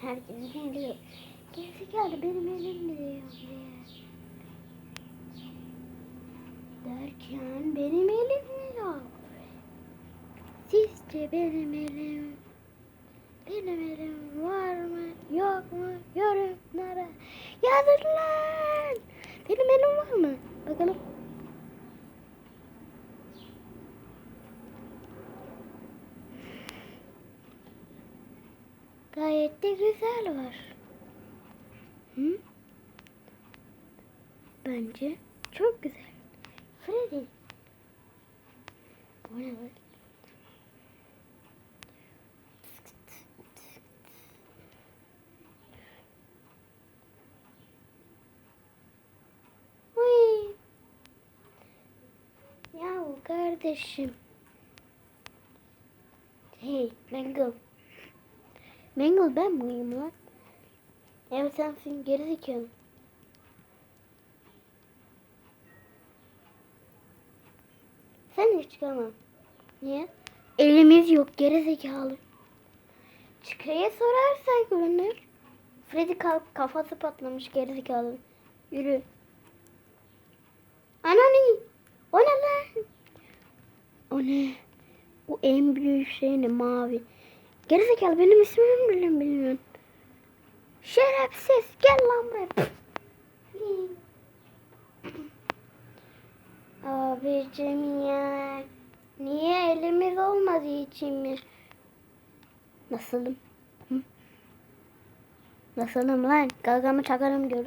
Herkes geliyor. Gerisi geldi benim elim diyor. Derken benim elim yok. Sizce benim elim benim elim var mı yok mu yorumlara yazın lan. Benim elim var mı? Bakalım. Gayet de güzel var. Hı? Bence çok güzel. Freddy. O ne? Uy. Yahu kardeşim. Hey Mangle. Mangle ben miyim lan? Evet sensin gerizekalı. Sen hiç çıkamam. Niye? Elimiz yok gerizekalı. Çıkaya sorarsak görünür. Freddy kalk kafası patlamış gerizekalı. Yürü. Anani. O ne lan? O ne? O en büyük şey ne? Mavi. Gerizekalı benim ismimi bile bilmiyorsun. Şerefsiz gel lan buraya. Abicim ya. Niye elimiz olmadığı için mi? Nasılım? Hı? Nasılım lan? Gagamı çakarım gör.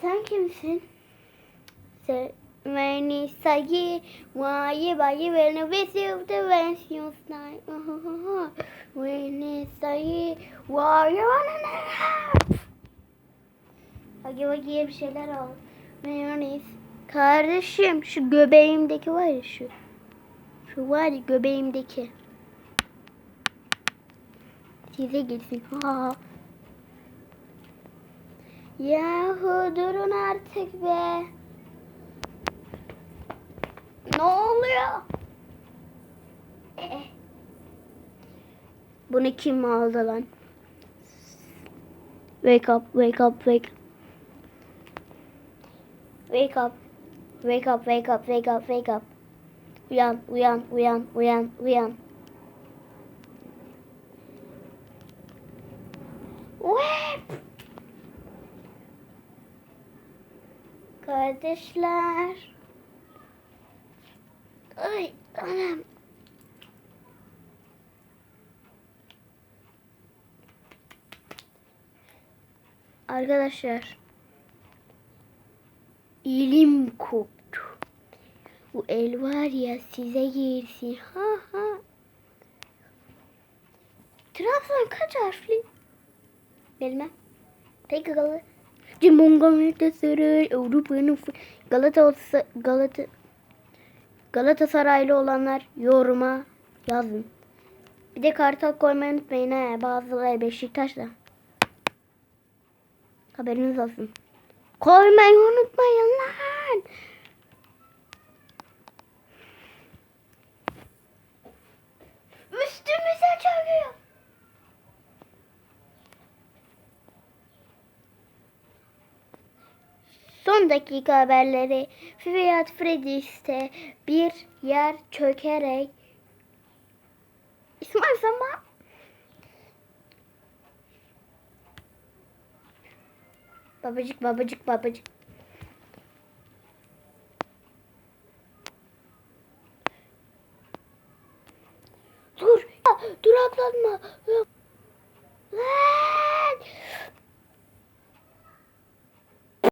Sen kimsin? Sen beni sayı Why bayı beni visit the vengeance night Beni sayı Why you wanna Hagi Vagi'ye bir şeyler al. Mayonez. Kardeşim şu göbeğimdeki var ya şu. Şu var ya göbeğimdeki. Size gelsin. Ha. Yahu durun artık be. Ne oluyor? Ee. Bunu kim aldı lan? Wake up, wake up, wake Wake up. Wake up, wake up, wake up, wake up. Uyan, uyan, uyan, uyan, uyan. Whip! Kardeşler. Ay, anam. Arkadaşlar. Elim koptu. Bu el var ya size girsin. Ha ha. Trabzon kaç harfli? Bilmem. Peki Galata. Galatasaray Avrupa'nın Galata Galata Galatasaraylı olanlar yoruma yazın. Bir de kartal koymayı unutmayın he. Bazıları Beşiktaş'ta. Haberiniz olsun. Koymayı unutmayın lan. Son dakika haberleri Fiat Freddy'ste bir yer çökerek İsmail bana Babacık babacık babacık. Dur. Ya, duraklanma. Lan!